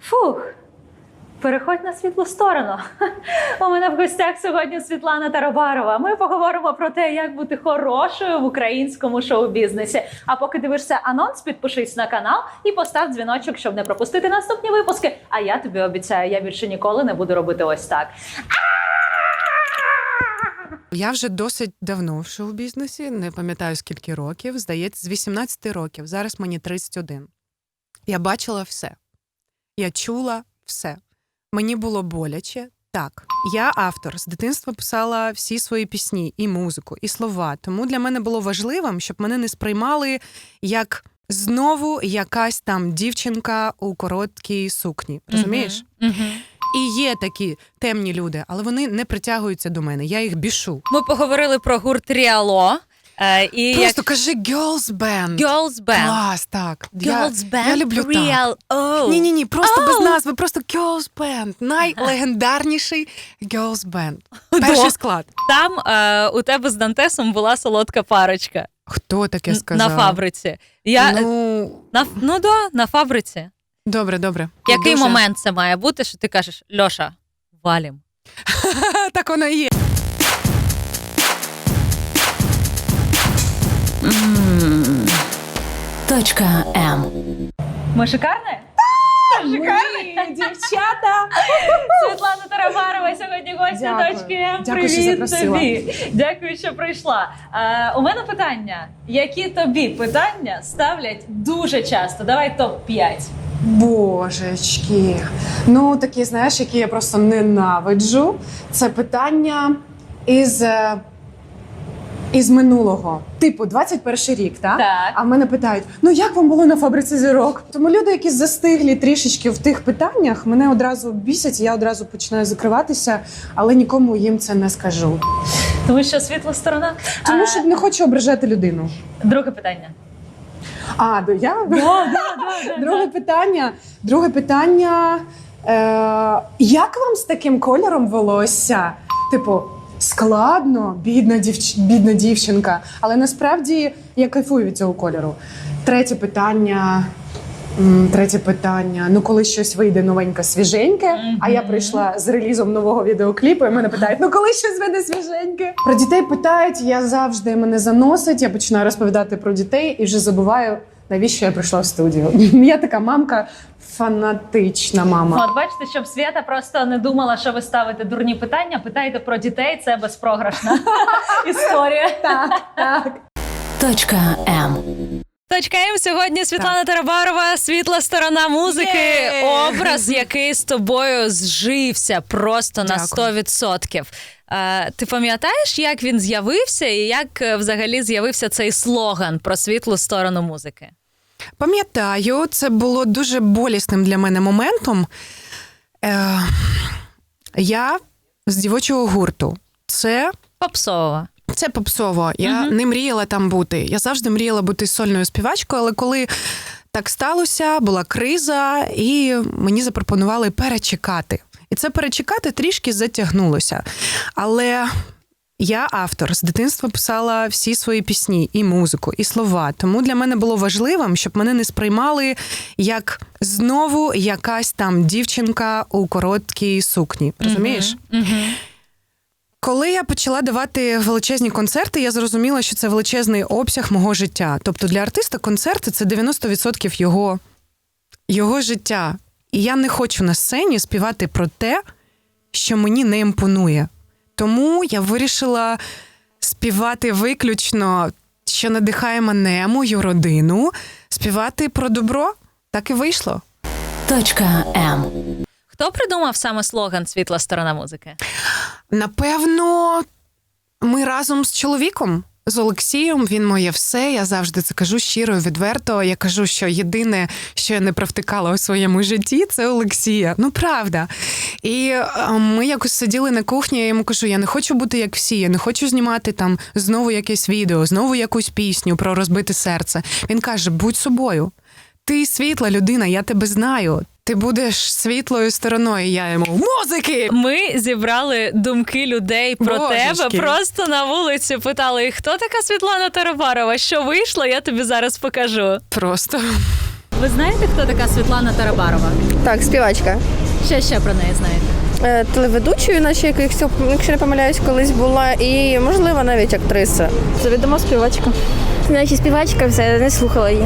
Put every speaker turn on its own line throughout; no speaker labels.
Фух. Переходь на світлу сторону. У мене в гостях сьогодні Світлана Тарабарова. Ми поговоримо про те, як бути хорошою в українському шоу-бізнесі. А поки дивишся анонс, підпишись на канал і постав дзвіночок, щоб не пропустити наступні випуски. А я тобі обіцяю, я більше ніколи не буду робити ось так.
Я вже досить давно в шоу-бізнесі, не пам'ятаю скільки років. Здається, з 18 років. Зараз мені 31. Я бачила все. Я чула все. Мені було боляче. Так, я автор з дитинства писала всі свої пісні, і музику, і слова. Тому для мене було важливим, щоб мене не сприймали як знову якась там дівчинка у короткій сукні. Розумієш? І є такі темні люди, але вони не притягуються до мене. Я їх бішу.
Ми поговорили про гурт Ріало. Е, і
Просто кажи girls band.
Girls Band.
Клас, так.
Girls
я,
Band
я люблю так.
Oh.
Ні, ні, ні, просто
Oh.
без назви, просто girls band. Найлегендарніший girls band. Перший склад.
Там е, у тебе з Дантесом була солодка парочка
Хто таке сказав?
на фабриці. Я, ну...
Ну,
На, ну да, на фабриці.
добре, добре.
Який
Дуже-
момент це має бути, що ти кажеш, Льоша, валім?
так воно і є.
М.
Ми шикарні?
Дівчата.
Світлана Тарабарова сьогодні гостя
Дякую.
точки М. Привіт тобі. Дякую, що прийшла. Е, у мене питання: які тобі питання ставлять дуже часто? Давай топ 5
Божечки. Ну, такі, знаєш, які я просто ненавиджу. Це питання із, е, із минулого. Типу, 21 рік, так?
Так.
А мене питають: ну як вам було на фабриці зірок? Тому люди, які застиглі трішечки в тих питаннях, мене одразу бісять, я одразу починаю закриватися, але нікому їм це не скажу.
Тому що світла сторона.
Тому що не хочу ображати людину.
друге питання.
А, до я? Друге питання. Друге питання. Е, як вам з таким кольором волосся? Типу, складно, бідна, дівч... бідна дівчинка. Але насправді я кайфую від цього кольору. Третє питання. Третє питання. Ну, коли щось вийде новеньке, свіженьке, а я прийшла з релізом нового відеокліпу, і мене питають: ну коли щось вийде свіженьке? Про дітей питають, я завжди мене заносить. Я починаю розповідати про дітей і вже забуваю, навіщо я прийшла в студію. Я така мамка, фанатична мама.
От бачите, щоб Свята просто не думала, що ви ставите дурні питання. Питайте про дітей, це безпрограшна історія.
Так, так.
Точка М.
Точка М сьогодні Світлана Тарабарова, світла сторона музики.
Є!
Образ, який з тобою зжився просто на
Дякую.
100%. Е, ти пам'ятаєш, як він з'явився, і як е, взагалі з'явився цей слоган про світлу сторону музики?
Пам'ятаю, це було дуже болісним для мене моментом. Е, я з дівочого гурту. Це
Попсова.
Це попсово. Я
Мгм.
не мріяла там бути. Я завжди мріяла бути сольною співачкою, але коли так сталося, була криза, і мені запропонували перечекати. І це перечекати трішки затягнулося. Але я автор з дитинства писала всі свої пісні, і музику, і слова. Тому для мене було важливим, щоб мене не сприймали як знову якась там дівчинка у короткій сукні. Розумієш? Коли я почала давати величезні концерти, я зрозуміла, що це величезний обсяг мого життя. Тобто для артиста концерти це 90% його, його життя. І я не хочу на сцені співати про те, що мені не імпонує. Тому я вирішила співати виключно, що надихає мене, мою родину, співати про добро. Так і вийшло.
Точка М.
Хто придумав саме слоган Світла сторона музики?
Напевно, ми разом з чоловіком. З Олексієм він моє все. Я завжди це кажу щиро, і відверто. Я кажу, що єдине, що я не провтикала у своєму житті, це Олексія. Ну правда. І е, ми якось сиділи на кухні. Я йому кажу: я не хочу бути як всі, я не хочу знімати там знову якесь відео, знову якусь пісню про розбите серце. Він каже: будь собою. Ти світла людина, я тебе знаю. Ти будеш світлою стороною. Я йому музики.
Ми зібрали думки людей про
Божечки.
тебе. Просто на вулиці питали, хто така Світлана Тарабарова? Що вийшло? Я тобі зараз покажу.
Просто
Ви знаєте, хто така Світлана Тарабарова?
Так, співачка.
Що ще про неї знаєте?
Е, Телеведучою, наче якщо, якщо не помиляюсь, колись була, і можливо навіть актриса.
Це відома співачка.
Наче співачка все не слухала її.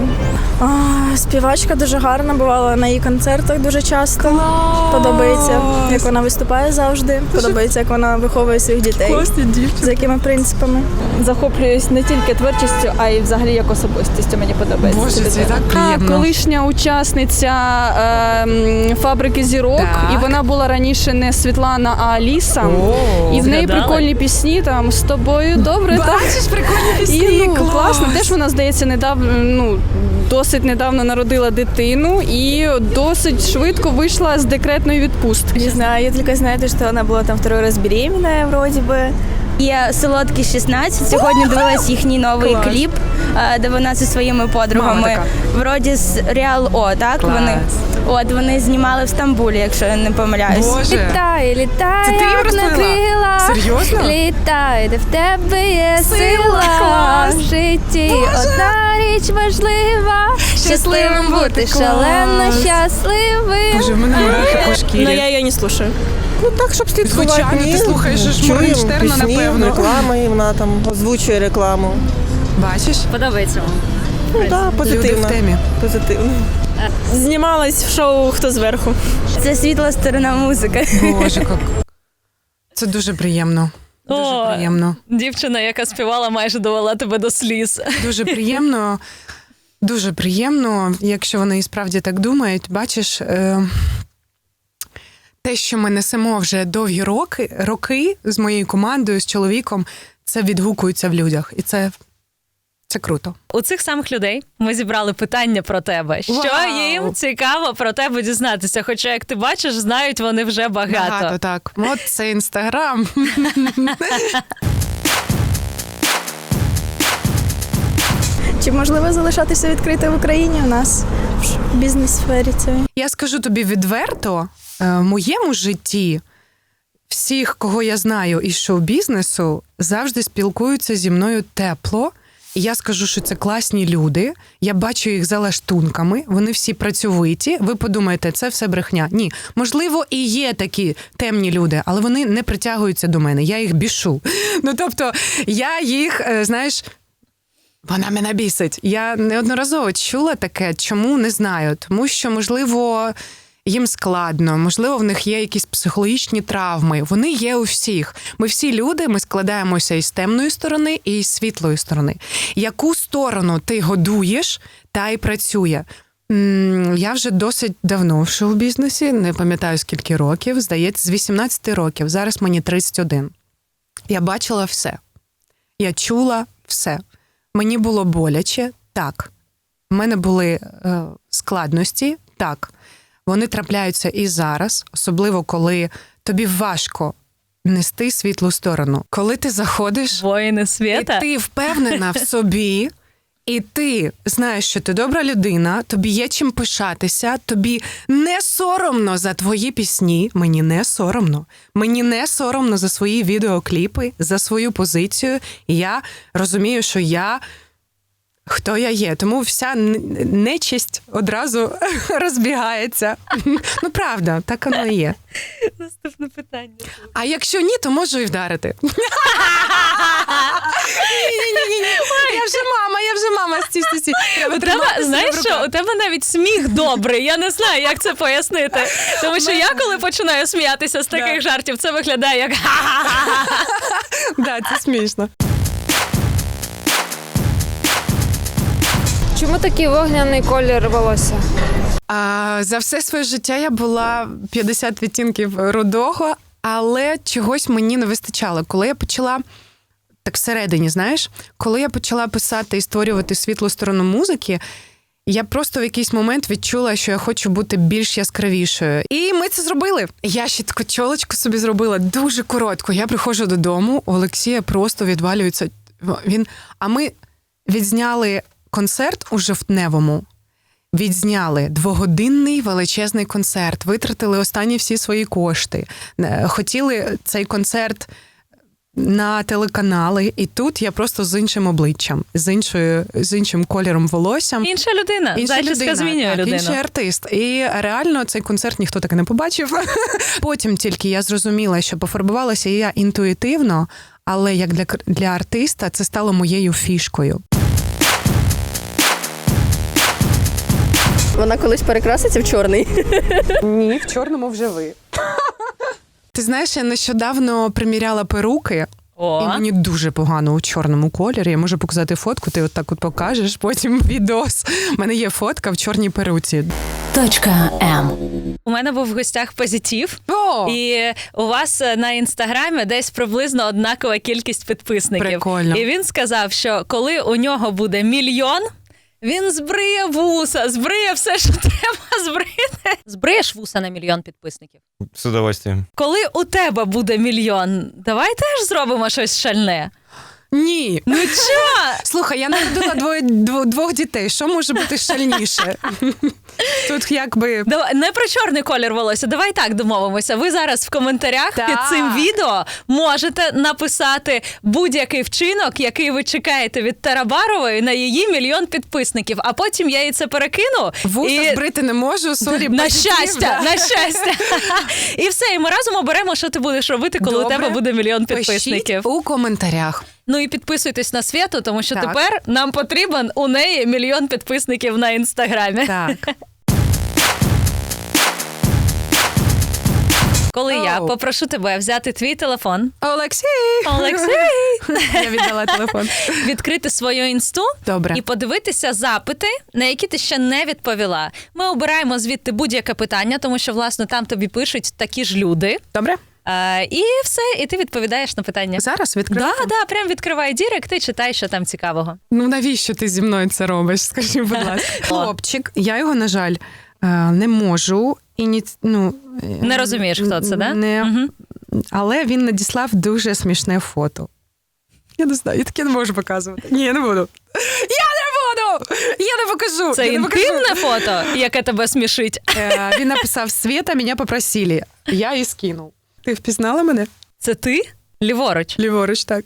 А, співачка дуже гарна, бувала на її концертах дуже часто. Подобається, як вона виступає завжди. Подобається, як вона виховує своїх дітей. За якими принципами. Захоплююсь не тільки творчістю, а й взагалі як особистістю. Мені подобається.
Боже, це так
А,
приємно.
колишня учасниця ем, фабрики зірок,
Так.
і вона була раніше не Світлана, а Аліса. і в неї
Згадали?
прикольні пісні там з тобою добре. так.
Бачиш, прикольні пісні,
І ну,
клас.
класно. Теж вона здається недавно, ну досить недавно народила дитину і досить швидко вийшла з декретної відпустки.
Не знаю, я тільки знаю, що вона була там второй раз беременна, вроді би.
Є солодкі 16. Сьогодні дивилась їхній новий
Клас.
кліп, е, де вона зі своїми подругами. Вроді з Реал О, так
Клас.
вони. От вони знімали в Стамбулі, якщо я не помиляюсь.
Боже.
Літай, літай,
Це ти їм
як на
розповіла? Серйозно?
Літай, де в тебе є
Сила,
сила,
клас.
в житті. Одна річ важлива. Щасливим бути, шалено щасливим.
Боже, в мене мурахи по шкірі.
Ну я її не слушаю.
Ну так, щоб слідкувати.
Звичайно, ти слухаєш ж Моргенштерна,
пісні,
напевно.
реклами, і вона там озвучує рекламу.
Бачиш?
Подобається вам.
Ну так,
Люди в темі.
Позитивно.
Знімалась в шоу Хто зверху.
Це світла сторона музики.
Боже, як. Це дуже приємно. Дуже
О.
приємно.
Дівчина, яка співала, майже довела тебе до сліз.
Дуже приємно. Дуже приємно, якщо вони і справді так думають. Бачиш, е, те, що ми несемо вже довгі роки, роки з моєю командою, з чоловіком, це відгукується в людях. І це, це круто.
У цих самих людей ми зібрали питання про тебе. Що
Вау!
їм цікаво про тебе дізнатися? Хоча, як ти бачиш, знають вони вже багато.
Багато так. От це інстаграм.
Чи можливо залишатися відкритою в Україні у нас в бізнес-сфері?
Я скажу тобі відверто, е, в моєму житті всіх, кого я знаю із шоу-бізнесу, завжди спілкуються зі мною тепло. І я скажу, що це класні люди. Я бачу їх за лаштунками. Вони всі працьовиті. Ви подумаєте, це все брехня. Ні, можливо, і є такі темні люди, але вони не притягуються до мене. Я їх бішу. Ну тобто, я їх, е, знаєш. Вона мене бісить. Я неодноразово чула таке, чому не знаю. Тому що, можливо, їм складно, можливо, в них є якісь психологічні травми. Вони є у всіх. Ми всі люди, ми складаємося із темної сторони і із світлої сторони. Яку сторону ти годуєш, та й працює. Я вже досить давно в шоу-бізнесі, не пам'ятаю скільки років, здається, з 18 років. Зараз мені 31. Я бачила все. Я чула все. Мені було боляче, так. У мене були е, складності, так. Вони трапляються і зараз, особливо коли тобі важко нести світлу сторону. Коли ти заходиш,
Воїни
і ти впевнена в собі, і ти знаєш, що ти добра людина, тобі є чим пишатися, тобі не соромно за твої пісні. Мені не соромно. Мені не соромно за свої відеокліпи, за свою позицію. І я розумію, що я. Хто я є, тому вся нечисть одразу розбігається. Ну правда, так воно і є.
Наступне питання.
А якщо ні, то можу і вдарити. Ні-ні-ні. Я вже мама, я вже мама.
Тебе,
себе
знаєш що, у тебе навіть сміх добрий. Я не знаю, як це пояснити. Тому що я, коли починаю сміятися з таких жартів, це виглядає як
Да, це смішно.
Чому такий вогняний колір волосся?
А, за все своє життя я була 50 відтінків рудого, але чогось мені не вистачало. Коли я почала. Так всередині, знаєш, коли я почала писати і створювати світлу сторону музики, я просто в якийсь момент відчула, що я хочу бути більш яскравішою. І ми це зробили. Я ще таку чолочку собі зробила дуже коротко. Я приходжу додому, у Олексія просто відвалюється. Він, а ми відзняли концерт у жовтневому. Відзняли двогодинний величезний концерт, витратили останні всі свої кошти. Е, Хотіли цей концерт на телеканали, і тут я просто з іншим обличчям, з іншою з іншим кольором волоссям.
Інша людина.
Інша людина,
змінює
так,
людину.
інший артист. І реально цей концерт ніхто так і не побачив. Потім тільки я зрозуміла, що пофарбувалася я інтуїтивно, але як для, для артиста це стало моєю фішкою.
Вона колись перекраситься в чорний.
Ні, в чорному вже ви. Ти знаєш, я нещодавно приміряла перуки.
О.
І мені дуже погано у чорному кольорі. Я можу показати фотку, ти от так от покажеш, потім відос. У мене є фотка в чорній перуці.
Точка М.
У мене був в гостях позитив,
О!
і у вас е, на інстаграмі десь приблизно однакова кількість підписників.
Прикольно.
І він сказав, що коли у нього буде мільйон. Він збриє вуса, збриє все, що треба збрити. Збриєш вуса на мільйон підписників.
З удовольствием.
Коли у тебе буде мільйон, давай теж зробимо щось шальне.
Ні.
Ну чого?
Слухай, я народила двоє дво- двох дітей. Що може бути шальніше? Тут якби
Давай не про чорний колір волосся. Давай так домовимося. Ви зараз в коментарях
Так.
під цим відео можете написати будь-який вчинок, який ви чекаєте від Тарабарової на її мільйон підписників. А потім я їй це перекину.
вуса
і...
збрити не можу. Сорі,
на
позитив,
щастя,
да.
на щастя. і все, і ми разом оберемо, що ти будеш робити, коли
Добре.
у тебе буде мільйон
Пишіть
підписників.
у коментарях.
Ну і підписуйтесь на святу, тому що
Так.
тепер нам потрібен у неї мільйон підписників на інстаграмі.
Так.
Коли я попрошу тебе взяти твій телефон,
Олексій!
Олексій,
Я віддала телефон.
відкрити свою інсту
Добре.
і подивитися запити, на які ти ще не відповіла. Ми обираємо звідти будь-яке питання, тому що власне там тобі пишуть такі ж люди.
Добре?
Е, і все, і ти відповідаєш на питання.
Зараз відкрию.
Да, да, прям відкривай дірект і читай, що там цікавого.
Ну навіщо ти зі мною це робиш? Скажи, будь ласка. Хлопчик, я його, на жаль, е, не можу і ні, ну, е,
Не розумієш, хто це, да?
Не,
Мгм.
Але він надіслав дуже смішне фото. Я не знаю, я таке не можу показувати. Ні, я не буду. Я не буду! Я не покажу.
Це
я не покажу.
фото, яке тебе смішить.
Він написав Света, мене попросили. Я і скинув. Ти впізнала мене?
Це ти? Ліворуч.
Ліворуч, так.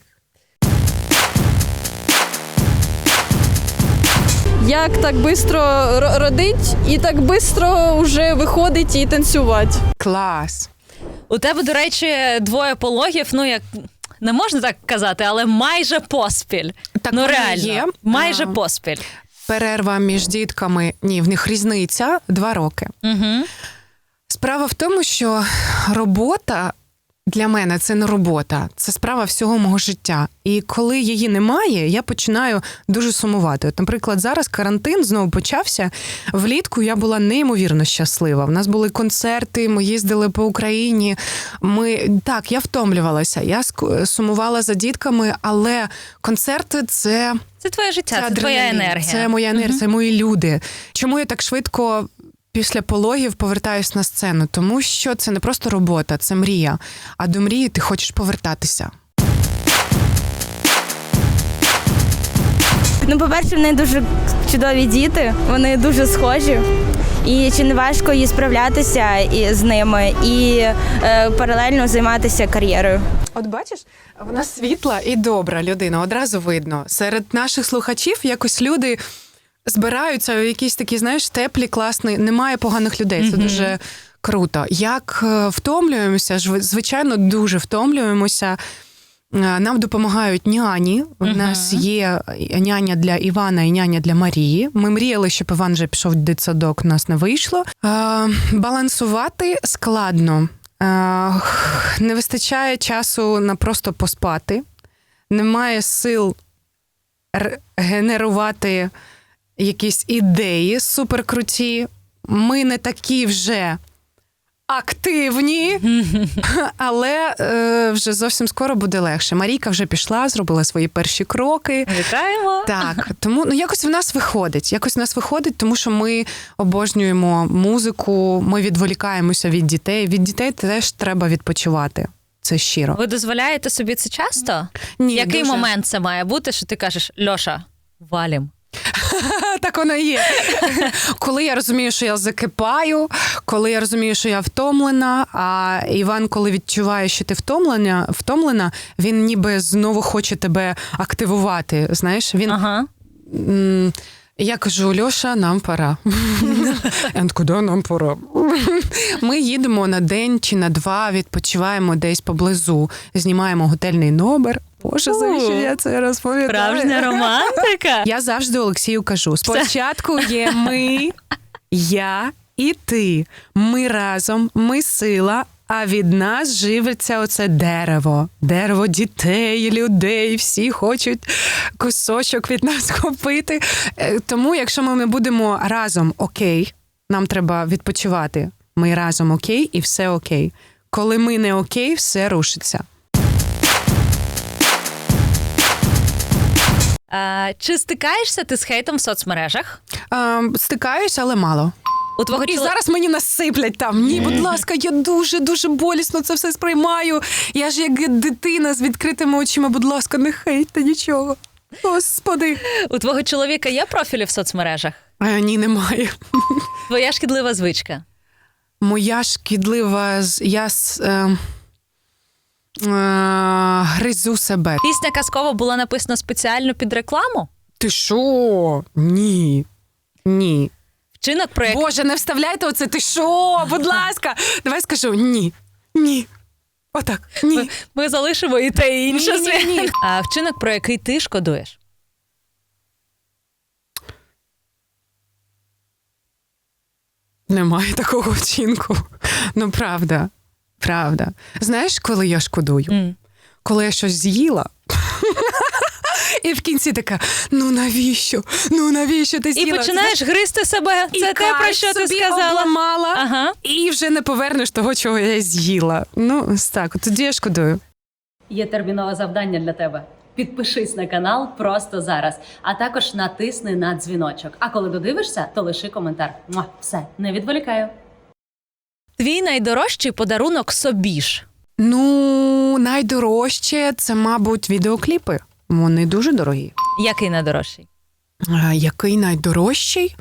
Як так швидко родить і так швидко вже виходить і танцювати.
Клас.
У тебе, до речі, двоє пологів, ну як. Не можна так казати, але майже поспіль.
Так
ну реально,
є.
майже
А.
поспіль.
Перерва між дітками. Ні, в них різниця два роки.
Угу.
Справа в тому, що робота для мене це не робота, це справа всього мого життя. І коли її немає, я починаю дуже сумувати. От, наприклад, зараз карантин знову почався. Влітку я була неймовірно щаслива. У нас були концерти, ми їздили по Україні. Ми так, я втомлювалася. Я сумувала за дітками, але концерти це
Це твоє життя, це, твоя енергія.
Це моя енергія, це мої люди. Чому я так швидко після пологів повертаюсь на сцену? Тому що це не просто робота, це мрія. А до мрії ти хочеш повертатися.
Ну, по-перше, в неї дуже чудові діти, вони дуже схожі. І чи не важко їй справлятися і з ними і е, паралельно займатися кар'єрою?
От бачиш, вона світла і добра людина, одразу видно. Серед наших слухачів якось люди збираються у якісь такі, знаєш, теплі, класні, немає поганих людей. Це дуже круто. Як е, втомлюємося, ж, звичайно, дуже втомлюємося. Е, Нам допомагають няні. У нас є няня для Івана і няня для Марії. Ми мріяли, щоб Іван вже пішов в дитсадок, у нас не вийшло. Е, Балансувати складно. Не вистачає часу на просто поспати, немає сил генерувати якісь ідеї суперкруті. Ми не такі вже активні, але е, вже зовсім скоро буде легше. Марійка вже пішла, зробила свої перші кроки.
Вітаємо.
Так, тому ну якось в нас виходить. Якось в нас виходить, тому що ми обожнюємо музику, ми відволікаємося від дітей. Від дітей теж треба відпочивати. Це щиро.
Ви дозволяєте собі це часто?
Ні,
Який
дуже.
момент це має бути, що ти кажеш, Льоша, валім?
Так воно і є. Коли я розумію, що я закипаю, коли я розумію, що я втомлена, а Іван, коли відчуває, що ти втомлена, втомлена, він ніби знову хоче тебе активувати. Знаєш, він
Ага.
Я кажу, Льоша, нам пора. Куди нам пора? Ми їдемо на день чи на два, відпочиваємо десь поблизу, знімаємо готельний номер. Боже, завіщо я це розповідаю?
Справжня романтика.
Я завжди Олексію кажу: спочатку є ми, я і ти. Ми разом, ми сила. А від нас живиться оце дерево, дерево дітей, людей. Всі хочуть кусочок від нас купити. Е, Тому, якщо ми не будемо разом окей, нам треба відпочивати. Ми разом окей, і все окей. Коли ми не окей, все рушиться.
А, чи стикаєшся ти з хейтом в соцмережах?
Е, стикаюсь, але мало.
У твого
І
чоло-
зараз мені насиплять там. Ні, будь ласка, я дуже дуже болісно це все сприймаю. Я ж як дитина з відкритими очима, будь ласка, не хейте нічого. Господи.
у твого чоловіка є профілі в соцмережах?
А, ні, немає.
Твоя шкідлива звичка.
Моя шкідлива з- я с, е, е, гризу себе.
Пісня казкова була написана спеціально під рекламу.
Ти що? Ні. Ні.
Вчинок про
Боже, не вставляйте оце. Ти що? Будь ласка. Давай скажу ні. Ні. Отак. Ні.
ми, ми залишимо і те і інше.
Ні, ні, ні.
А вчинок, про який ти шкодуєш?
Немає такого вчинку. Ну, правда. Правда. Знаєш, коли я шкодую?
М.
Коли я щось з'їла. І в кінці така: ну навіщо? Ну навіщо ти
І
з'їла?
починаєш гризти себе.
І
Це те, про що ти сказала.
обламала,
Ага.
і вже не повернеш того, чого я з'їла. Ну, так, тоді я шкодую.
Є термінове завдання для тебе. Підпишись на канал просто зараз, а також натисни на дзвіночок. А коли додивишся, то лиши коментар. Муа, все, не відволікаю.
Твій найдорожчий подарунок собі ж.
Ну, найдорожче це, мабуть, відеокліпи. Вони дуже дорогі.
Який найдорожчий?
А, Який найдорожчий?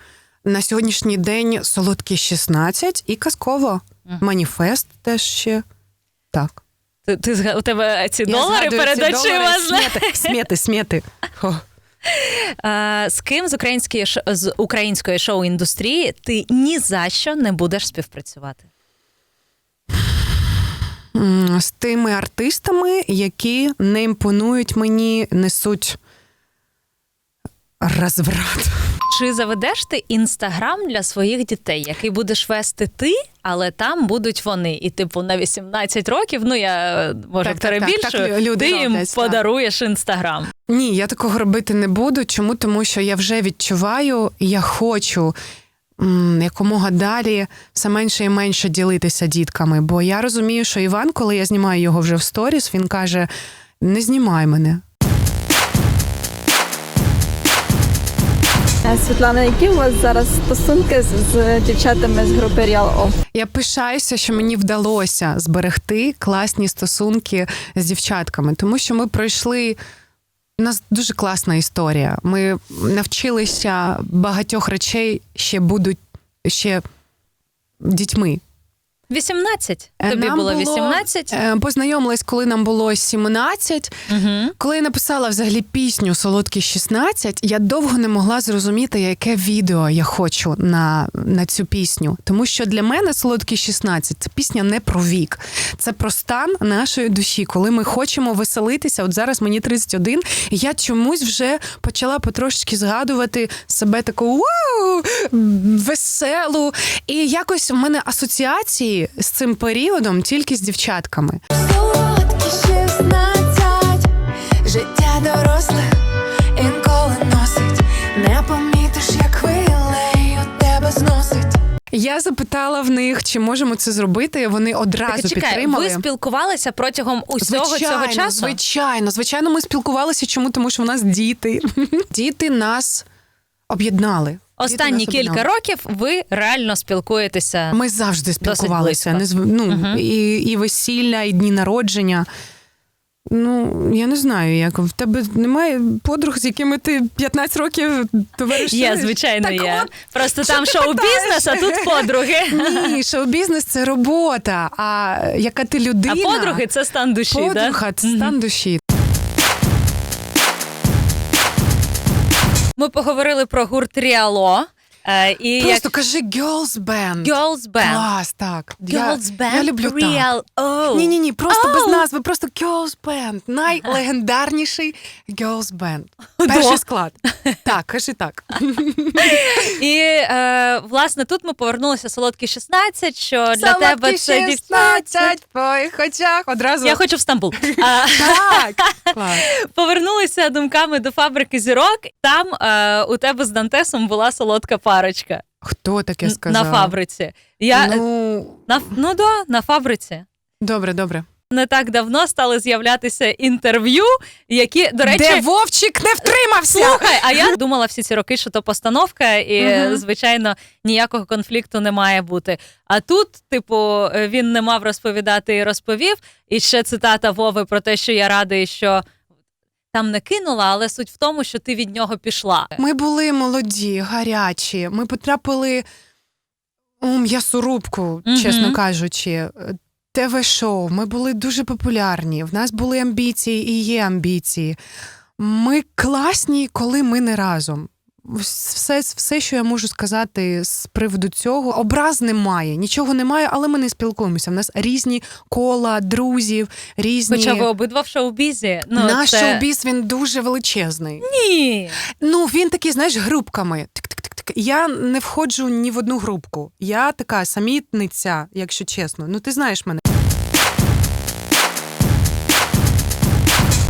На сьогоднішній день солодкий 16 і казково. Маніфест теж ще. Так.
Ти, ти зга- у тебе ці долари
згадую
перед
ці
очима.
долари,
знаєш?
Смети, смети, смети. О.
А, з ким з української ш- з української шоу-індустрії ти ні за що не будеш співпрацювати?
З тими артистами, які не імпонують мені, несуть розврат.
Чи заведеш ти інстаграм для своїх дітей, який будеш вести ти, але там будуть вони? І типу на 18 років, ну я може
Так, так, так, так, люди
ти їм
роблять, так.
подаруєш інстаграм.
Ні, я такого робити не буду. Чому? Тому що я вже відчуваю, я хочу якомога далі все менше і менше ділитися дітками. Бо я розумію, що Іван, коли я знімаю його вже в сторіс, він каже: не знімай мене.
Е, Світлана, які у вас зараз стосунки з, з дівчатами з групи O?
Я пишаюся, що мені вдалося зберегти класні стосунки з дівчатками, тому що ми пройшли. У нас дуже класна історія. Ми навчилися багатьох речей ще будуть ще дітьми.
18.
Е,
Тобі
нам
було 18.
е, Познайомились, коли нам було 17.
Угу.
Коли я написала взагалі пісню Солодкі 16, я довго не могла зрозуміти, яке відео я хочу на, на цю пісню. Тому що для мене Солодкі 16 це пісня не про вік, це про стан нашої душі, коли ми хочемо веселитися. От зараз мені 31, і я чомусь вже почала потрошечки згадувати себе таку вау, веселу. І якось в мене асоціації з цим періодом тільки з дівчатками.
Солодкі 16, життя дорослих інколи носить, не помітиш, як хвилею тебе зносить.
Я запитала в них, чи можемо це зробити. Вони одразу
Так, чекай,
підтримали.
ви спілкувалися протягом усього
звичайно,
цього часу?
звичайно, звичайно, ми спілкувалися. Чому? Тому що в нас діти. Діти нас об'єднали.
Останні кілька років ви реально спілкуєтеся.
Ми завжди спілкувалися. Не ну,
Мгм.
і, і весілля, і дні народження. Ну, я не знаю, як в тебе немає подруг, з якими ти 15 років товаришуєш?
Є, звичайно,
Так
є.
от,
Просто там шоу-бізнес, а тут подруги.
Ні, шоу-бізнес це робота. А яка ти людина?
А подруги це стан душі.
подруга
да?
це стан душі.
Ми поговорили про гурт Ріало. Е, і
Просто кажи girls band.
Girls Band.
Клас, так.
Girls
я,
Band
я люблю так.
Oh.
Ні, ні, ні, просто без
Oh.
назви, просто girls band. Найлегендарніший girls band. Перший склад. Так, кажи так.
І е, власне тут ми повернулися солодкі 16, що для тебе це дівчата.
16 по очах. Одразу.
Я хочу в Стамбул.
Так.
Повернулися думками до фабрики зірок. Там е, у тебе з Дантесом була солодка парочка
Хто таке сказав?
на фабриці. Я
Ну,
на ну да, на фабриці.
добре, добре.
Не так давно стали з'являтися інтерв'ю, які, до речі,
Де Вовчик не втримався?
Слухай, а я думала всі ці роки, що то постановка, і
Мгм.
звичайно ніякого конфлікту не має бути. А тут, типу, він не мав розповідати і розповів. І ще цитата Вови про те, що я радий, що там не кинула, але суть в тому, що ти від нього пішла.
Ми були молоді, гарячі. Ми потрапили у м'ясорубку, чесно кажучи. ТВ-шоу. Ми були дуже популярні. В нас були амбіції і є амбіції. Ми класні, коли ми не разом. Все, все, що я можу сказати з приводу цього, образ немає, нічого немає, але ми не спілкуємося. В нас різні кола, друзів, різні.
Хоча ви обидва в шоу-бізі. Ну,
Наш
це...
шоу-біз він дуже величезний.
Ні.
Ну, він такий, знаєш, групками. Тик-тик-тик-тик. Я не входжу ні в одну групку. Я така самітниця, якщо чесно. Ну, ти знаєш мене.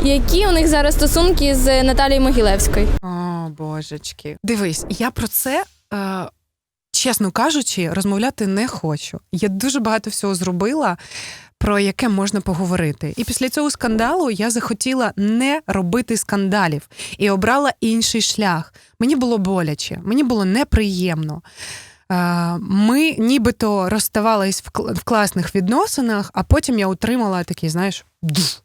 Які у них зараз стосунки з Наталією Могилевською?
О, божечки. Дивись, я про це, е, чесно кажучи, розмовляти не хочу. Я дуже багато всього зробила. Про яке можна поговорити, і після цього скандалу я захотіла не робити скандалів і обрала інший шлях. Мені було боляче, мені було неприємно. Е, Ми нібито розставались в класних відносинах, а потім я отримала такий, знаєш, дф,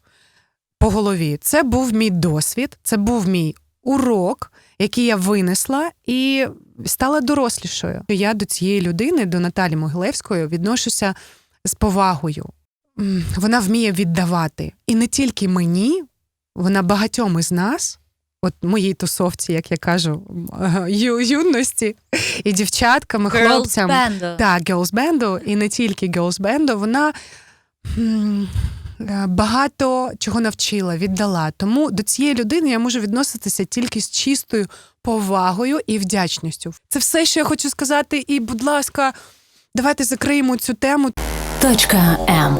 по голові. Це був мій досвід, це був мій урок, який я винесла і стала дорослішою. Я до цієї людини, до Наталі Могилевської, відношуся з повагою. Вона вміє віддавати. І не тільки мені, вона багатьом із нас, от моїй тусовці, як я кажу, ю- юності, і дівчаткам, і хлопцям.
Girls
Так, girls бенду, і не тільки girls бенду, вона багато чого навчила, віддала. Тому до цієї людини я можу відноситися тільки з чистою повагою і вдячністю. Це все, що я хочу сказати. І, будь ласка, давайте закриємо цю тему.
Точка М.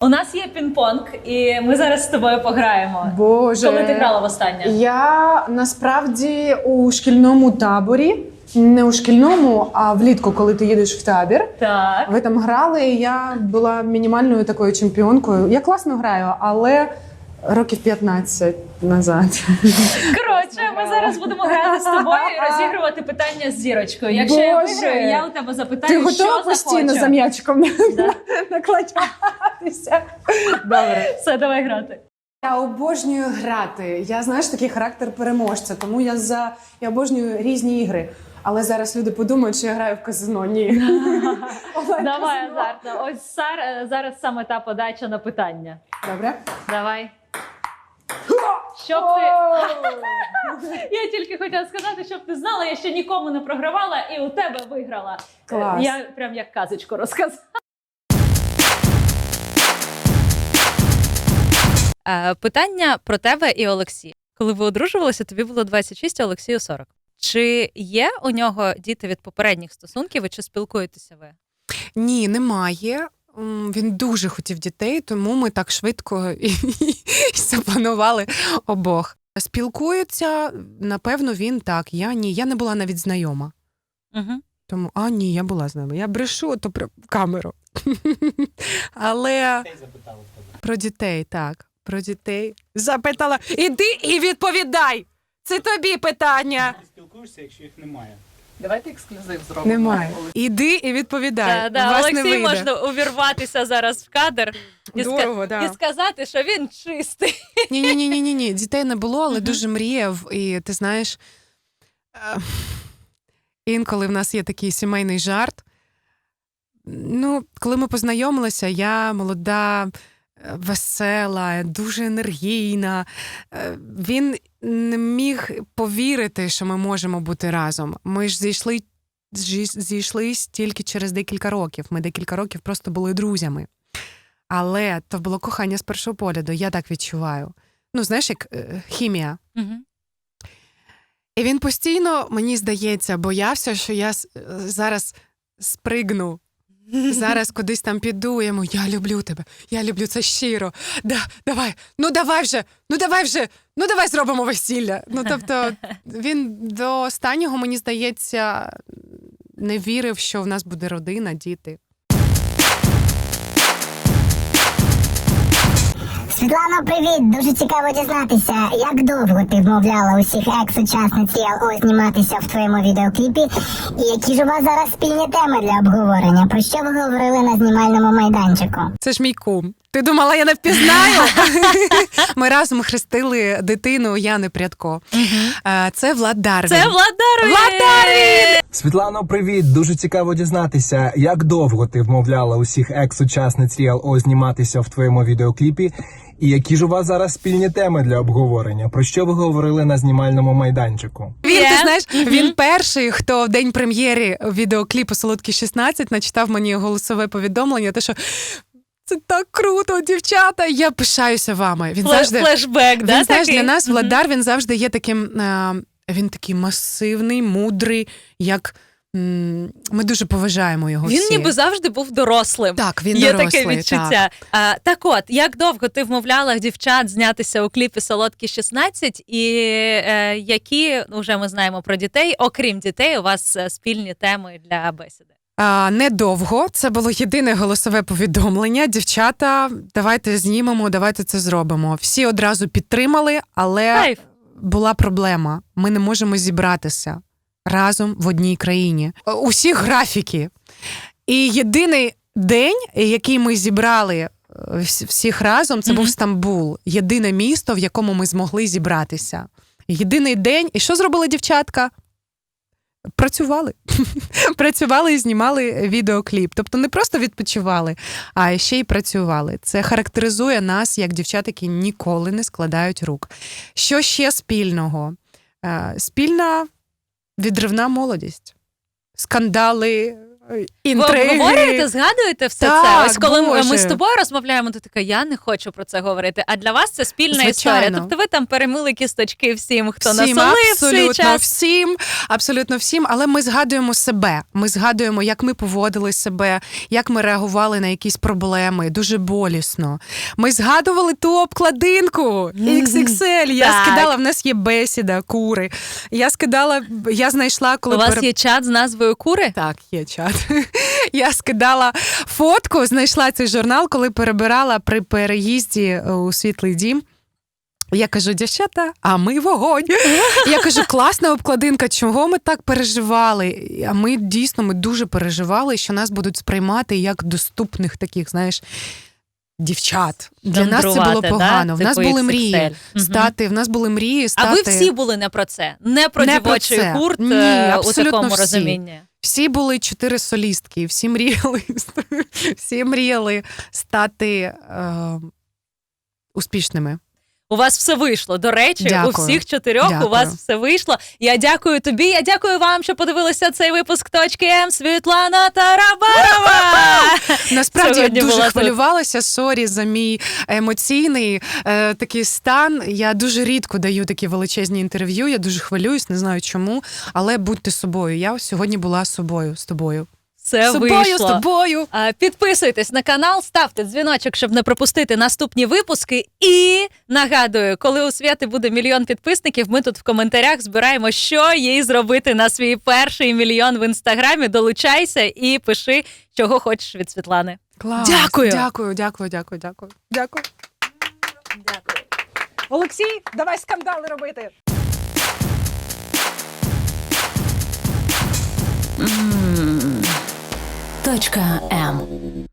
У нас є пінг-понг, і ми зараз з тобою пограємо.
Боже.
Коли ти грала востаннє?
Я насправді у шкільному таборі, не у шкільному, а влітку, коли ти їдеш в табір.
Так.
Ви там грали, і я була мінімальною такою чемпіонкою. Я класно граю, але років 15 назад.
Коротше, ми зараз будемо грати з тобою і розігрувати питання з зірочкою. Якщо я
Боже.
виграю, я у тебе
Ти
запитаю,
готова
що
постійно
захочу.
за м'ячиком
Да.
накладатися? Добре.
Все, давай грати.
Я обожнюю грати. Я знаєш такий характер переможця, тому я за я обожнюю різні ігри. Але зараз люди подумають, що я граю в казино. Ні.
Давай азартно. Ось сар- зараз саме та подача на питання.
Добре.
Давай. Щоб ти. Я тільки хотіла сказати, щоб ти знала, я ще нікому не програвала і у тебе виграла.
Клас.
Я прям як казочку розказала.
Е, питання про тебе і Олексія. Коли ви одружувалися, тобі було 26, а Олексію 40. Чи є у нього діти від попередніх стосунків, і чи спілкуєтеся ви?
Ні, немає. Він дуже хотів дітей, тому ми так швидко і, і запланували обох. Спілкуються, напевно, він так. Я ні. Я не була навіть знайома.
Угу.
Тому, а ні, я була знайома. Я брешу, то про камеру. Але про дітей, так. Про дітей. Запитала. Іди і відповідай! Це тобі питання.
Спілкуєшся, якщо їх немає.
Давайте ексклюзив зробимо.
Немає.
Іди і відповідай.
Да, да,
У вас не
Олексій
вийде.
можна увірватися зараз в кадр і, ска-
да.
і сказати, що він чистий.
Ні, ні, ні, ні, ні, ні. Дітей не було, але дуже мріяв. І ти знаєш, е, інколи в нас є такий сімейний жарт. Ну, коли ми познайомилися, я молода, е, весела, дуже енергійна. Е, Він не міг повірити, що ми можемо бути разом. Ми ж зійшли, зійшлись тільки через декілька років. Ми декілька років просто були друзями. Але то було кохання з першого погляду, я так відчуваю. Ну, знаєш, як е, хімія. І він постійно, мені здається, боявся, що я е, зараз спригну. Зараз кудись там піду, йому я люблю тебе, я люблю це щиро. Да, давай, ну давай вже, ну давай вже, ну давай зробимо весілля. Ну тобто він до останнього, мені здається, не вірив, що в нас буде родина, діти.
Світлано, привіт! Дуже цікаво дізнатися, як довго ти вмовляла усіх екс-учасниць ЄЛО зніматися в твоєму відеокліпі, і які ж у вас зараз спільні теми для обговорення? Про що ви говорили на знімальному майданчику?
Це ж мій кум. Ти думала, я не впізнаю? Ми разом хрестили дитину Яни Прядко. Е, Це Влад Дарвін.
Це Влад Дарвін!
Влад Дарвін!
Світлано, привіт! Дуже цікаво дізнатися, як довго ти вмовляла усіх екс-учасниць РіалО зніматися в твоєму відеокліпі, і які ж у вас зараз спільні теми для обговорення? Про що ви говорили на знімальному майданчику?
Він, ти знаєш, він перший, хто в день прем'єри відеокліпу Солодкі 16 начитав мені голосове повідомлення, те, що це так круто, дівчата. Я пишаюся вами. Він
Фле-
завжди
Флешбек,
він
да,
знаєш,
такий?
для нас Владар він завжди є таким. е, він такий масивний, мудрий, як ми дуже поважаємо його.
Він
всі.
ніби завжди був дорослим.
так, він
Є
дорослий,
таке відчуття. А, так от, як довго ти вмовляла дівчат знятися у кліпі Солодкі 16, і е, які вже ми знаємо про дітей, окрім дітей, у вас е, спільні теми для бесіди?
А, недовго. Це було єдине голосове повідомлення. Дівчата, давайте знімемо, давайте це зробимо. Всі одразу підтримали, але була проблема. Ми не можемо зібратися разом в одній країні. Е, Усі графіки. І єдиний день, який ми зібрали е, всіх разом, це
Мгм.
був Стамбул. Єдине місто, в якому ми змогли зібратися. Єдиний день. І що зробили дівчатка? Працювали. працювали і знімали відеокліп. Тобто не просто відпочивали, а ще й працювали. Це характеризує нас як дівчат, які ніколи не складають рук. Що ще спільного? Е, Спільна відривна молодість, скандали, інтриги.
Ви обговорюєте, згадуєте все
Так,
це? Ось коли ми- ми з тобою розмовляємо, ти така, я не хочу про це говорити. А для вас це спільна
Звичайно.
історія. Тобто ви там перемили кісточки всім, хто
всім,
насолив свій
абсолютно
час.
всім, абсолютно всім. Але ми згадуємо себе. Ми згадуємо, як ми поводили себе, як ми реагували на якісь проблеми. Дуже болісно. Ми згадували ту обкладинку XXL. Я
Так.
скидала. В нас є бесіда, кури. Я скидала, я знайшла, коли
У вас
пере-
є чат з назвою кури?
так, є чат. Я скидала фотку, знайшла цей журнал, коли перебирала при переїзді е, у світлий дім. Я кажу, дівчата, а ми вогонь. Я кажу, класна обкладинка, чого ми так переживали? А ми дійсно ми дуже переживали, що нас будуть сприймати як доступних таких, знаєш. Дівчат для нас це було погано.
да?
В нас
Типу
були мрії стати. В нас були мрії стати.
А ви всі були не про це, не про
Не про це.
гурт
Ні,
е, у такому
всі.
розумінні.
Всі були чотири солістки, всі мріяли, всі мріяли стати е, успішними.
У вас все вийшло. До речі,
Дякую.
у всіх чотирьох
Дякую.
у вас все вийшло. Я дякую тобі. Я дякую вам, що подивилися цей випуск точки М. Світлана Тарабарова.
Насправді я дуже хвилювалася. Сорі за мій емоційний е, такий стан. Я дуже рідко даю такі величезні інтерв'ю. Я дуже хвилююсь, не знаю чому. Але будьте собою. Я сьогодні була собою з тобою.
Це
собою,
вийшло.
з тобою.
А, Підписуйтесь на канал, ставте дзвіночок, щоб не пропустити наступні випуски. І нагадую, коли у Святи буде мільйон підписників, ми тут в коментарях збираємо, що їй зробити на свій перший мільйон в інстаграмі. Долучайся і пиши, чого хочеш від Світлани.
Клас.
Дякую.
Дякую, дякую, дякую, дякую. Дякую.
Дякую.
Олексій, давай скандали робити.
Точка М.